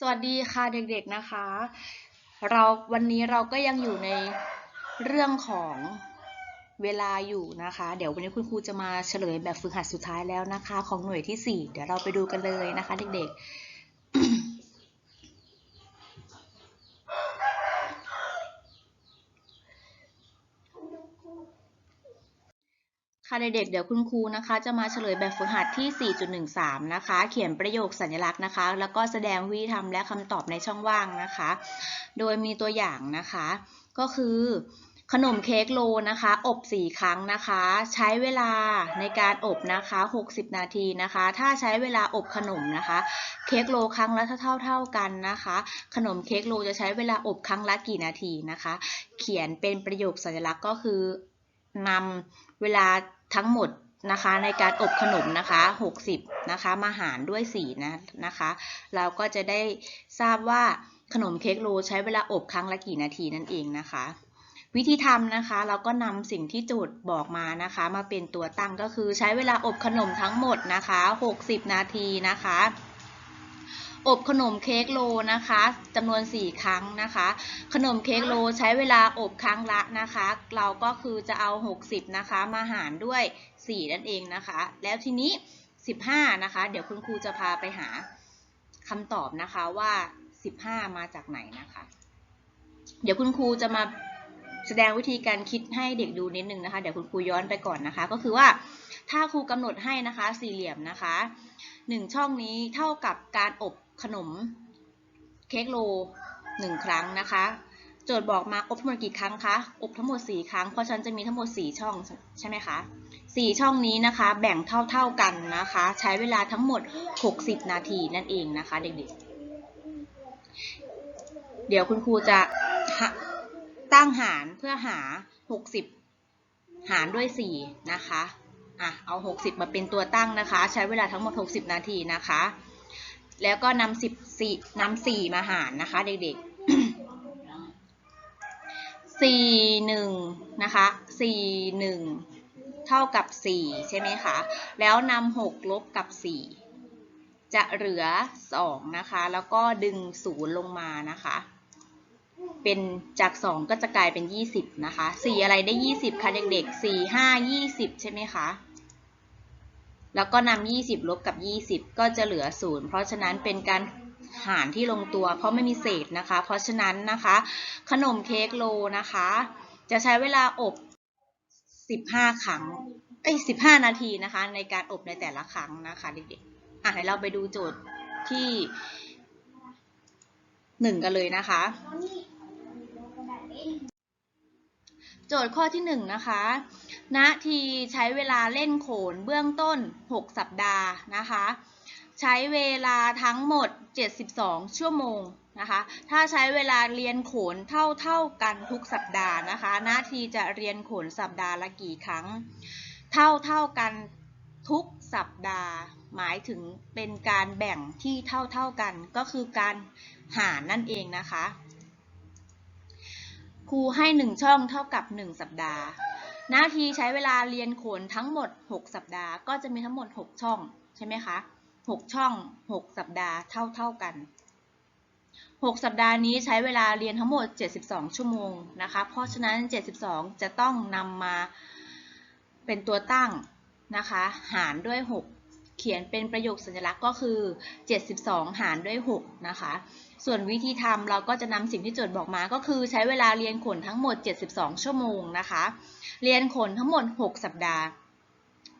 สวัสดีค่ะเด็กๆนะคะ เราวันนี้เราก็ยังอยู่ในเรื่องของเวลาอยู่นะคะ เดี๋ยววันนี้คุณครูจะมาเฉลยแบบฝึกหัดสุดท้ายแล้วนะคะ ของหน่วยที่ 4 เดี๋ยวเราไปดูกันเลยนะคะ เด็กๆ ค่ะเด็กๆเดี๋ยวคุณครูนะคะ จะมาเฉลยแบบฝึกหัดที่ 4.13 นะคะ เขียนประโยคสัญลักษณ์นะคะ แล้วก็แสดงวิธีทำและคำตอบในช่องว่างนะคะ โดยมีตัวอย่างนะคะ ก็คือขนมเค้กโลนะคะ อบ 4 ครั้งนะคะ ใช้เวลาในการอบนะคะ 60 นาทีนะคะ ถ้าใช้เวลาอบขนมนะคะ เค้กโลครั้งละเท่าเท่ากันนะคะ ขนมเค้กโลจะใช้เวลาอบครั้งละกี่นาทีนะคะ เขียนเป็นประโยคสัญลักษณ์ก็คือ นำเวลาทั้งหมดนะคะในการอบขนมนะคะ 60 นะคะ มาหารด้วย 4 นะนะคะ เราก็จะได้ทราบว่าขนมเค้กโลใช้เวลาอบครั้งละกี่นาทีนั่นเองนะคะ วิธีทำนะคะ เราก็นำสิ่งที่โจทย์บอกมานะคะ มาเป็นตัวตั้งก็คือใช้เวลาอบขนมทั้งหมดนะคะ 60 นาทีนะคะ อบขนมเค้กโลนะคะจำนวน 4 ครั้งนะคะ ขนมเค้กโลใช้เวลาอบครั้งละนะคะ เราก็คือจะเอา 60 นะคะ มาหารด้วย 4 นั่นเองนะคะ แล้วทีนี้ 15 นะคะ เดี๋ยวคุณครูจะพาไปหาคำตอบนะคะว่า 15 มาจากไหนนะคะ เดี๋ยวคุณครูจะมาแสดงวิธีการคิดให้เด็กดูนิดนึงนะคะเดี๋ยวคุณครูย้อนไปก่อนนะคะ ก็คือว่าถ้าครูกำหนดให้นะคะ สี่เหลี่ยมนะคะหนึ่งช่องนี้เท่ากับการอบ ขนมเค้กโลหนึ่งครั้งนะคะ โจทย์บอกมาอบทั้งหมดกี่ครั้งคะ อบทั้งหมด 4 ครั้ง เพราะฉันจะมีทั้งหมด 4 ช่องใช่ไหมคะ 4 ช่องนี้นะคะ แบ่งเท่าๆกันนะคะ ใช้เวลาทั้งหมด 60 นาทีนั่นเองนะคะเด็กๆ เดี๋ยวคุณครูจะตั้งหารเพื่อหา 60 หารด้วย 4 นะคะ อะ เอา 60 มาเป็นตัวตั้งนะคะ ใช้เวลาทั้งหมด 60 นาทีนะคะ แล้วก็นำ10 4นำ4มาหารนะคะเด็กๆ4 1นะคะ4 1เท่ากับ4ใช่ไหมคะ แล้วนำ6ลบกับ4จะเหลือ2นะคะ แล้วก็ดึง0ลงมานะคะ เป็นจาก2ก็จะกลายเป็น20นะคะ4อะไรได้20คะเด็กๆ4 5 20ใช่ไหมคะ แล้วก็นำ20 ลบกับ 20 ก็จะเหลือ 0 เพราะฉะนั้นเป็นการหารที่ลงตัว เพราะไม่มีเศษนะคะ เพราะฉะนั้นนะคะ ขนมเค้กโลนะคะ จะใช้เวลาอบ 15 ครั้งเอ้ย15 นาทีนะคะ ในการอบในแต่ละครั้งนะคะเด็กๆอะเดี๋ยวเราไปดูโจทย์ที่ 1 กันเลยนะคะ โจทย์ข้อที่1นะคะนาทีใช้เวลาเล่นโขนเบื้องต้น 6 สัปดาห์นะคะ ใช้เวลาทั้งหมด 72 ชั่วโมงนะคะ ถ้าใช้เวลาเรียนโขนเท่าเท่ากันทุกสัปดาห์นะคะนาทีจะเรียนโขนสัปดาห์ละกี่ครั้ง เท่าเท่ากันทุกสัปดาห์ หมายถึงเป็นการแบ่งที่เท่าเท่ากันก็คือการหารนั่นเองนะคะ ครูให้ 1 ช่องเท่ากับ 1 สัปดาห์ นาทีใช้เวลาเรียนโขนทั้งหมด 6 สัปดาห์ ก็จะมีทั้งหมด 6 ช่องใช่ไหมคะ 6 ช่อง 6 สัปดาห์เท่าเท่ากัน 6 สัปดาห์นี้ใช้เวลาเรียนทั้งหมด 72 ชั่วโมงนะคะ เพราะฉะนั้น 72 จะต้องนำมาเป็นตัวตั้งนะคะ หารด้วย 6 เขียนเป็นประโยคสัญลักษณ์ก็คือ 72 หารด้วย 6 นะคะ ส่วนวิธีทำเราก็จะนำสิ่งที่โจทย์บอกมา ก็คือใช้เวลาเรียนขนทั้งหมด 72 ชั่วโมงนะคะ เรียนขนทั้งหมด 6 สัปดาห์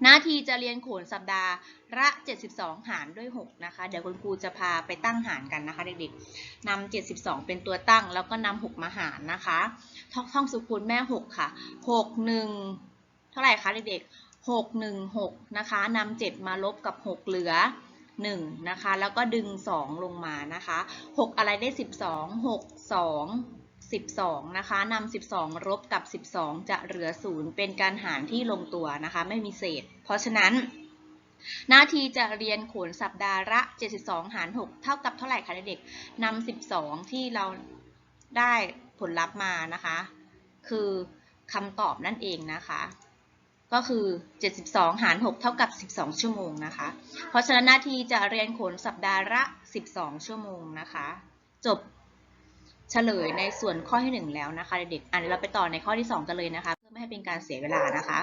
หน้าที่จะเรียนโขนสัปดาห์ละ 72 หารด้วย 6 นะคะ เดี๋ยวคุณครูจะพาไปตั้งหารกันนะคะเด็กๆนำ72 เป็นตัวตั้ง แล้วก็นำ6มาหารนะคะ ท่องท่องสุคูณแม่ 6 ค่ะ 6 1 เท่าไหร่คะเด็กๆ 6 1 6นะคะนำ7มาลบกับ 6 เหลือ1นะคะ แล้วก็ดึง 2 ลงมานะคะ 6 อะไรได้ 12 6 2 12 นะคะนำ12 ลบกับ 12 จะเหลือ 0 เป็นการหารที่ลงตัวนะคะ ไม่มีเศษ เพราะฉะนั้น หน้าที่จะเรียนโขนสัปดาห์ละ 72 หาร 6 เท่ากับเท่าไหร่คะเด็กๆนำ12 ที่เราได้ผลลัพธ์มานะคะ คือคำตอบนั่นเองนะคะ ก็คือ 72 หาร 6 เท่ากับ 12 ชั่วโมงนะคะ เพราะฉะนั้นหน้าที่จะเรียนขนสัปดาห์ละ 12 ชั่วโมงนะคะ จบเฉลยในส่วนข้อที่ 1 แล้วนะคะเด็กๆอันเราไปต่อในข้อที่ 2 กันเลยนะคะ เพื่อไม่ให้เป็นการเสียเวลานะคะ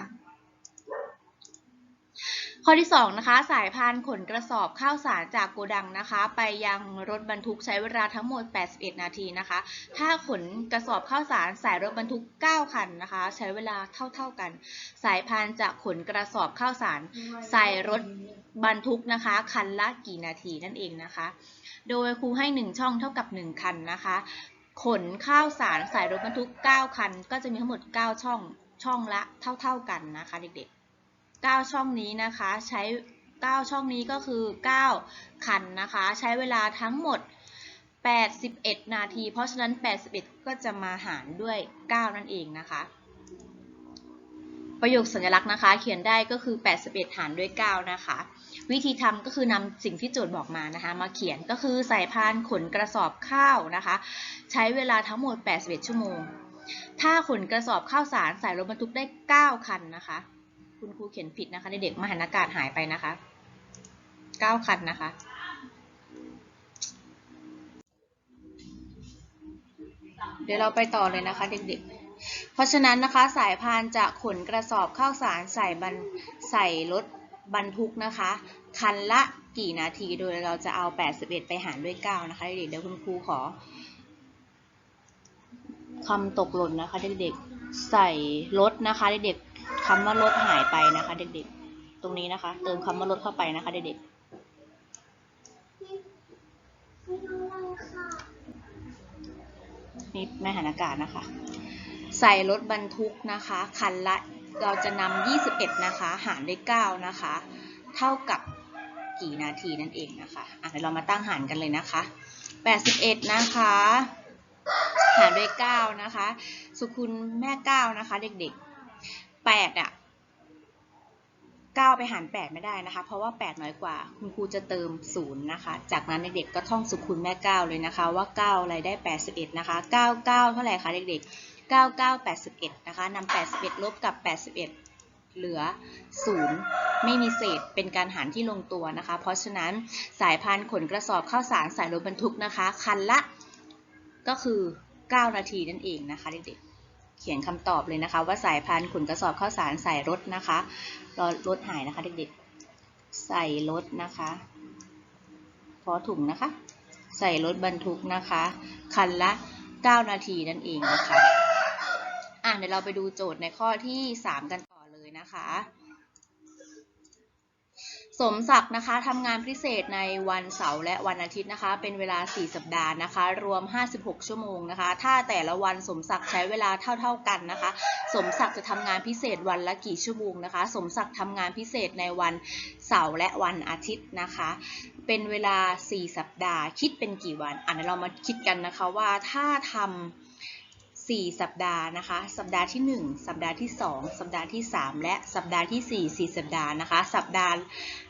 ข้อที่2นะคะสายพานขนกระสอบข้าวสารจากโกดังนะคะ ไปยังรถบรรทุกใช้เวลาทั้งหมด 81 นาทีนะคะ ถ้าขนกระสอบข้าวสารสายรถบรรทุก 9 คันนะคะ ใช้เวลาเท่า ๆกัน สายพานจะขนกระสอบข้าวสารใส่รถบรรทุกนะคะ คันละกี่นาทีนั่นเองนะคะ โดยครูให้ 1 ช่องเท่ากับ 1 คันนะคะ ขนข้าวสารใส่รถบรรทุก 9 คัน ก็จะมีทั้งหมด 9 ช่องช่องละเท่า ๆกันนะคะเด็กๆ 9 ช่องนี้นะคะใช้ 9 ช่องนี้ก็คือ9คันนะคะ ใช้เวลาทั้งหมด 81 นาที เพราะฉะนั้น 81 ก็จะมาหารด้วย 9 นั่นเองนะคะ ประโยคสัญลักษณ์นะคะ เขียนได้ก็คือ 81 หารด้วย 9 นะคะ วิธีทำก็คือนำสิ่งที่โจทย์บอกมานะคะ มาเขียนก็คือใส่พานขนกระสอบข้าวนะคะ ใช้เวลาทั้งหมด 81 ชั่วโมง ถ้าขนกระสอบข้าวสารใส่รถบรรทุกได้ 9 คันนะคะ คุณครูเขียนผิดนะคะเด็กๆมหันอากาศหายไปนะคะ9คันนะคะ เดี๋ยวเราไปต่อเลยนะคะเด็กๆ เพราะฉะนั้นนะคะสายพานจะขนกระสอบข้าวสารใส่บันใส่รถบรรทุกนะคะ คันละกี่นาทีโดยเราจะเอา 81 ไปหารด้วย 9 นะคะ เด็กๆเดี๋ยวคุณครูขอคำตกหล่นนะคะเด็กๆใส่รถนะคะเด็กๆ คำว่ารถหายไปนะคะ เด็กๆ ตรงนี้นะคะ เติมคำว่ารถเข้าไปนะคะ เด็กๆนี่แม่หันอากาศนะคะ ใส่รถบรรทุกนะคะ คันละเราจะนำ21 นะคะ หารด้วย9นะคะ เท่ากับกี่นาทีนั่นเองนะคะอะเดี๋ยวเรามาตั้งหารกันเลยนะคะ 81 นะคะ หารด้วย 9 นะคะ สุคุณแม่ 9 นะคะ เด็กๆ 8อะ9 ไปหาร 8 ไม่ได้นะคะ เพราะว่า 8 น้อยกว่า คุณครูจะเติม 0 นะคะ จากนั้นเด็กๆก็ท่องสุคุณแม่ 9 เลยนะคะ ว่า 9 อะไรได้ 81 นะคะ 99 เท่าไหร่คะเด็กๆ 99 81 นะคะนำ81 ลบกับ 81 เหลือ 0 ไม่มีเศษ เป็นการหารที่ลงตัวนะคะ เพราะฉะนั้นสายพานขนกระสอบข้าวสารสายรถบรรทุกนะคะ คันละก็คือ 9 นาทีนั่นเองนะคะเด็กๆ เขียนคำตอบเลยนะคะ ว่าสายพานขุนกระสอบข้าวสารใส่รถนะคะรอรถหายนะคะเด็กๆ ใส่รถนะคะพอถุงนะคะ ใส่รถบรรทุกนะคะ คันละ 9 นาทีนั่นเองนะคะอะเดี๋ยวเราไปดูโจทย์ในข้อที่ 3 กันต่อเลยนะคะ สมศักดิ์นะคะทำงานพิเศษในวันเสาร์และวันอาทิตย์นะคะ เป็นเวลา 4 สัปดาห์นะคะ รวม 56 ชั่วโมงนะคะ ถ้าแต่ละวันสมศักดิ์ใช้เวลาเท่า ๆกันนะคะ สมศักดิ์จะทำงานพิเศษวันละกี่ชั่วโมงนะคะ สมศักดิ์ทำงานพิเศษในวันเสาร์และวันอาทิตย์นะคะ เป็นเวลา 4 สัปดาห์ คิดเป็นกี่วันอะเดี๋ยวเรามาคิดกันนะคะว่าถ้าทำ 4 สัปดาห์นะคะ สัปดาห์ที่ 1 สัปดาห์ที่ 2 สัปดาห์ที่ 3 และสัปดาห์ที่ 4 4 สัปดาห์นะคะ สัปดาห์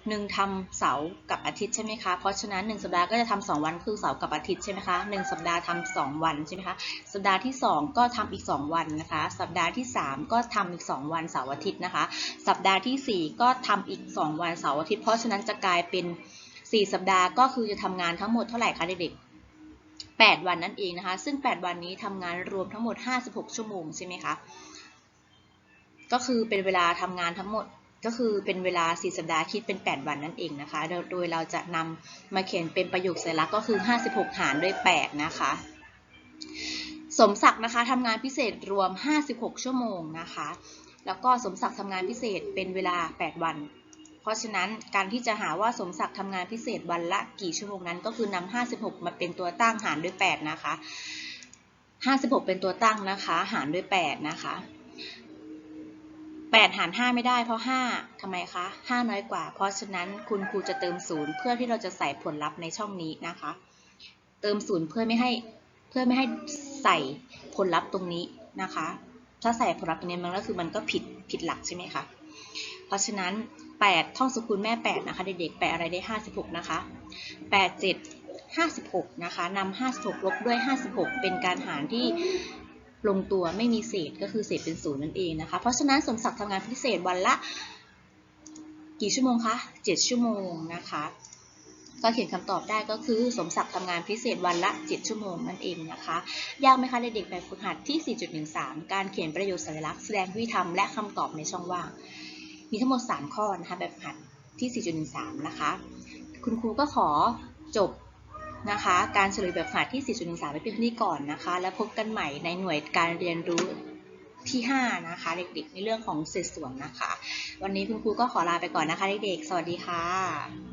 หนึ่งทำเสาร์กับอาทิตย์ใช่ไหมคะ เพราะฉะนั้น 1 สัปดาห์ก็จะทำ2วันคือเสาร์กับอาทิตย์ใช่ไหมคะ 1 สัปดาห์ทำ2วันใช่ไหมคะ สัปดาห์ที่ 2 ก็ทำอีก 2 วันนะคะ สัปดาห์ที่ 3 ก็ทำอีก 2 วันเสาร์อาทิตย์นะคะ สัปดาห์ที่ 4 ก็ทำอีก 2 วันเสาร์อาทิตย์ เพราะฉะนั้นจะกลายเป็น 4 สัปดาห์ก็คือจะทำงานทั้งหมดเท่าไหร่คะเด็กๆ 8 วันนั่นเองนะคะ ซึ่ง 8 วันนี้ทำงานรวมทั้งหมด 56 ชั่วโมงใช่ไหมคะ ก็คือเป็นเวลาทำงานทั้งหมดก็คือเป็นเวลา 4 สัปดาห์คิดเป็น 8 วันนั่นเองนะคะ โดยเราจะนำมาเขียนเป็นประโยคสัญลักษณ์ก็คือ 56 หารด้วย 8 นะคะ สมศักดิ์นะคะทำงานพิเศษรวม 56 ชั่วโมงนะคะ แล้วก็สมศักดิ์ทำงานพิเศษเป็นเวลา 8 วัน เพราะฉะนั้นการที่จะหาว่าสมศักดิ์ทำงานพิเศษวันละกี่ชั่วโมงนั้น ก็คือนำ56 มาเป็นตัวตั้งหารด้วย 8 นะคะ 56 เป็นตัวตั้งนะคะ หารด้วย 8 นะคะ 8 หาร 5 ไม่ได้เพราะ 5ทำไมคะ 5 น้อยกว่า เพราะฉะนั้นคุณครูจะเติม 0 เพื่อที่เราจะใส่ผลลัพธ์ในช่องนี้นะคะ เติม 0 เพื่อไม่ให้เพื่อไม่ให้ใส่ผลลัพธ์ตรงนี้นะคะ ถ้าใส่ผลลัพธ์ตรงนี้มันก็คือมันก็ผิดผิดหลักใช่ไหมคะ เพราะฉะนั้น 8 ท่องสกุลแม่ 8 นะคะ เด็กๆ 8 อะไรได้ 56 นะคะ 8 7 56 นะคะนำ56 ลบด้วย 56 เป็นการหารที่ลงตัวไม่มีเศษก็คือเศษเป็นศูนย์นั่นเองนะคะ เพราะฉะนั้นสมศักดิ์ทำงานพิเศษวันละ กี่ชั่วโมงคะ 7 ชั่วโมงนะคะก็เขียนคำตอบได้ก็คือสมศักดิ์ทำงานพิเศษวันละ 7 ชั่วโมงนั่นเองนะคะ ยากไหมคะเด็กๆแบบฝึกหัดที่ 4.13 การเขียนประโยคสัญลักษณ์แสดงวิธีทำและคำตอบในช่องว่าง มีทั้งหมด 3 ข้อนะคะแบบหัดที่ 4.13 นะคะ คุณครูก็ขอจบนะคะ การเฉลยแบบหัดที่ 4.13 ไว้เพียงเท่านี้ก่อนนะคะ แล้วพบกันใหม่ในหน่วยการเรียนรู้ที่ 5 นะคะ เด็กๆ ในเรื่องของเศษส่วนนะคะ วันนี้คุณครูก็ขอลาไปก่อนนะคะเด็กๆ สวัสดีค่ะ